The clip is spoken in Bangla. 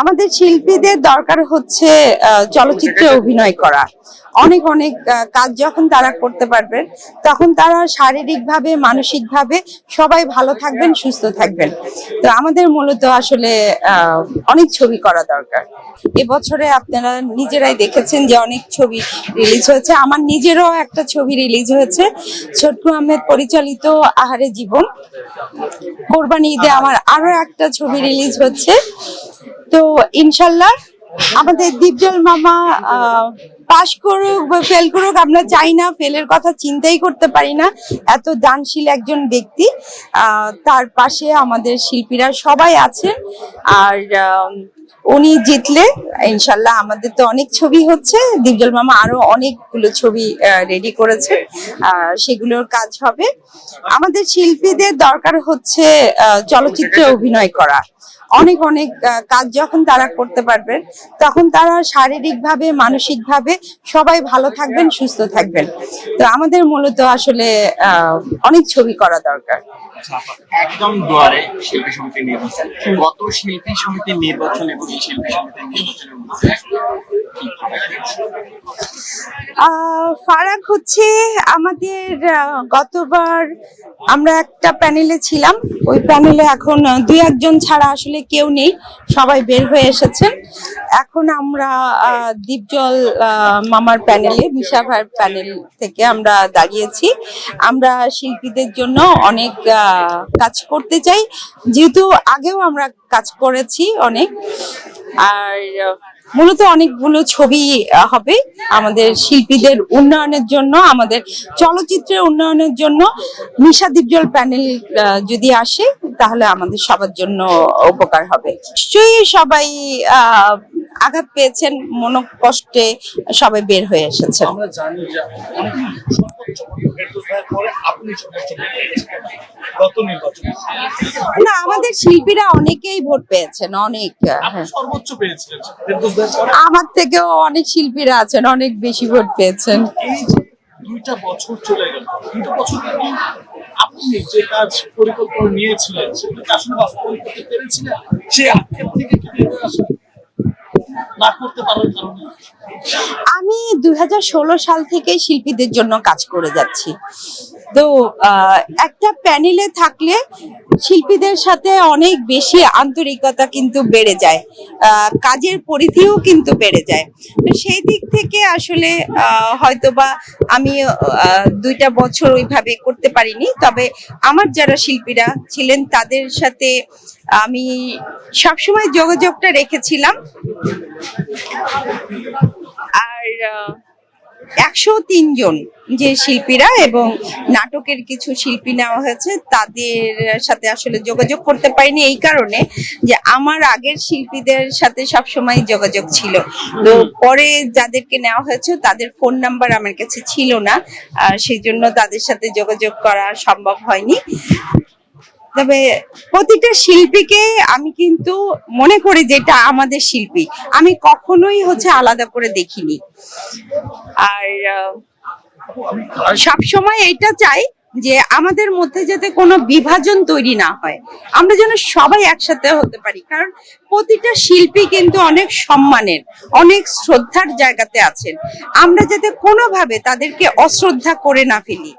আমাদের শিল্পীদের দরকার হচ্ছে চলচ্চিত্রে অভিনয় করা। অনেক অনেক কাজ যখন তারা করতে পারবেন, তখন তারা শারীরিকভাবে, মানসিকভাবে সবাই ভালো থাকবেন, সুস্থ থাকবেন। তো আমাদের মূলত আসলে অনেক ছবি করা দরকার। এবছরে আপনারা নিজেরাই দেখেছেন যে অনেক ছবি রিলিজ হয়েছে। আমার নিজেরও একটা ছবি রিলিজ হয়েছে ছোটকু আহমেদ পরিচালিত আহারে জীবন। কোরবানি ঈদে আমার আরও একটা ছবি রিলিজ হচ্ছে। তো ইনশাল্লাহ আমাদের দীপজল মামা পাশ করুক বা ফেল করুক, আমরা চাই না ফেলের কথা চিন্তাই করতে পারি না। এত দানশীল একজন ব্যক্তি তার পাশে আমাদের শিল্পীরা সবাই আছেন। আর উনি জিতলে, ইনশাল্লাহ আমাদের তো অনেক ছবি হচ্ছে। দীপজল মামা আরও অনেকগুলো ছবি রেডি করেছে। সেগুলোর কাজ হবে। আমাদের শিল্পীদের দরকার হচ্ছে চলচ্চিত্রে অভিনয় করা। অনেক অনেক কাজ যখন তারা করতে পারবেন, তখন তারা শারীরিকভাবে, মানসিকভাবে সবাই ভালো থাকবেন, সুস্থ থাকবেন। তো আমাদের মূলত আসলে অনেক ছবি করা দরকার। একদম দুয়ারে শিল্পী সমিতি নির্বাচন। শিল্পী সমিতির নির্বাচন এবং এই শিল্পী সমিতির নির্বাচনের ফারাক হচ্ছে আমাদের গতবার আমরা একটা প্যানেলে ছিলাম। ওই প্যানেলে এখন দুই একজন ছাড়া আসলে কেউ নেই। সবাই বের হয়ে এসেছেন। এখন আমরা দীপজল মামার প্যানেলে মিশা ভাইয়ের প্যানেল থেকে আমরা দাঁড়িয়েছি। আমরা শিল্পীদের জন্য অনেক কাজ করতে চাই। যেহেতু আগেও আমরা কাজ করেছি অনেক। আর, মূলত অনেকগুলো ছবি হবে আমাদের শিল্পীদের উন্নয়নের জন্য, আমাদের চলচ্চিত্রের উন্নয়নের জন্য। মিশা দীপজল প্যানেল যদি আসে, তাহলে আমাদের সবার জন্য উপকার হবে। নিশ্চয়ই সবাই আঘাত পেয়েছেন মনোকষ্টে সবাই বের হয়ে এসেছেন আমরা জানি যে না আমাদের শিল্পীরা অনেকেই ভোট পেয়েছেন অনেক হ্যাঁ। সর্বোচ্চ পেয়েছিলেন। আমার থেকেও অনেক শিল্পীরা আছেন অনেক বেশি ভোট পেয়েছেন। দুইটা বছর চলে গেল দুইটা বছর কিন্তু আপনি যে কাজ পরিকল্পনা নিয়েছিলেন আসলে বাস্তবায়ন করতে পেরেছিলেন? সেই আক্ষেপ থেকে কি আমি দুই হাজার ষোলো সাল থেকে শিল্পীদের জন্য কাজ করে যাচ্ছি। তো একটা প্যানেলে থাকলে শিল্পীদের সাথে অনেক বেশি আন্তরিকতা কিন্তু বেড়ে যায় কাজের পরিধিও কিন্তু বেড়ে যায়। তো সেই দিক থেকে আসলে হয়তোবা আমি দুইটা বছর ওইভাবে করতে পারিনি, তবে আমার যারা শিল্পীরা ছিলেন তাদের সাথে আমি সবসময় যোগাযোগটা রেখেছিলাম। আর একশো জন যে শিল্পীরা এবং নাটকের কিছু শিল্পী নেওয়া হয়েছে তাদের সাথে আসলে যোগাযোগ করতে পারিনি এই কারণে যে আমার আগের শিল্পীদের সাথে সবসময় যোগাযোগ ছিল। তো পরে যাদেরকে নেওয়া হয়েছে তাদের ফোন নাম্বার আমার কাছে ছিল না আর সেই জন্য তাদের সাথে যোগাযোগ করা সম্ভব হয়নি। তবে প্রতিটা শিল্পীকে আমি কিন্তু মনে করি যেটা আমাদের শিল্পী। আমি কখনোই হচ্ছে আলাদা করে দেখিনি। আর সব সময় এটা চাই যে আমাদের মধ্যে যাতে কোনো বিভাজন তৈরি না হয়। আমরা যেন সবাই একসাথে হতে পারি। কারণ প্রতিটা শিল্পী কিন্তু অনেক সম্মানের, অনেক শ্রদ্ধার জায়গাতে আছেন। আমরা যাতে কোনোভাবে তাদেরকে অশ্রদ্ধা করে না ফেলি।